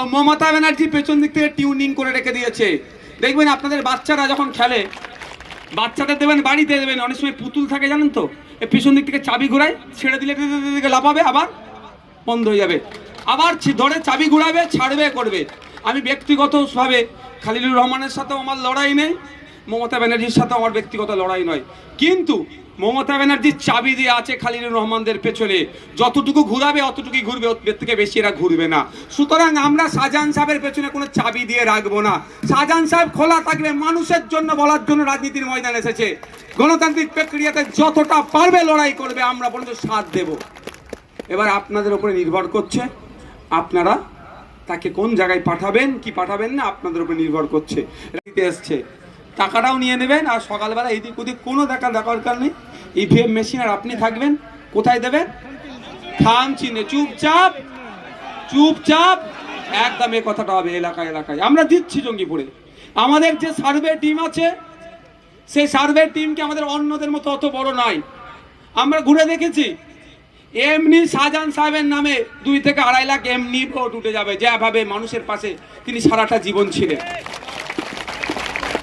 ও মমতা ব্যানার্জি পেছন দিক থেকে টিউনিং করে রেখে দিয়েছে। দেখবেন আপনাদের বাচ্চারা যখন খেলে, বাচ্চাদের দেবেন, বাড়িতে দেবেন, অনেক সময় পুতুল থাকে, জানেন তো? পিছন দিক থেকে চাবি ঘুরায়, ছেড়ে দিলে দিকে লাফাবে, আবার বন্ধ হয়ে যাবে। আবার ধরে চাবি ঘুরাবে, ছাড়বে, করবে। আমি ব্যক্তিগতভাবে খালিলুর রহমানের সাথেও আমার লড়াই নেই, মমতা ব্যানার্জির সাথে আমার ব্যক্তিগত লড়াই নয়। কিন্তু মমতা ব্যানার্জির চাবি দিয়ে আছে খালিলুর রহমানদের পেছনে। যতটুকু ঘুরাবে, অতটুকুই ঘুরবে, ওর থেকে বেশি এরা ঘুরবে না। সুতরাং আমরা শাহজাহান সাহেবের পেছনে কোনো চাবি দিয়ে রাখব না। শাহজাহান সাহেব খোলা থাকবে, মানুষের জন্য বলার জন্য রাজনীতির ময়দান এসেছে। গণতান্ত্রিক প্রক্রিয়াতে যতটা পারবে লড়াই করবে, আমরা পর্যন্ত সাথ দেব। এবার আপনাদের উপরে নির্ভর করছে, আপনারা তাকে কোন জায়গায় পাঠাবেন, কি পাঠাবেন না আপনাদের উপরে নির্ভর করছে। এসছে। টাকাটাও নিয়ে নেবেন আর সকালবেলা এইদিক ওদিক কোনো দেখা দরকার নেই। ইভিএম মেশিন আর আপনি থাকবেন। কোথায় দেবেন? খাম চিনে চুপচাপ চুপচাপ। একদম এ কথাটা হবে এলাকায় এলাকায়। আমরা দিচ্ছি জঙ্গিপুরে। আমাদের যে সার্ভে টিম আছে, সেই সার্ভে টিমকে আমাদের অন্যদের মতো অত বড় নয় আমরা ঘুরে দেখেছি। এমনি শাহজাহান সাহেবের নামে দুই থেকে আড়াই লাখ এমনি ভোট উঠে যাবে। যেভাবে মানুষের পাশে তিনি সারাটা জীবন ছিলেন।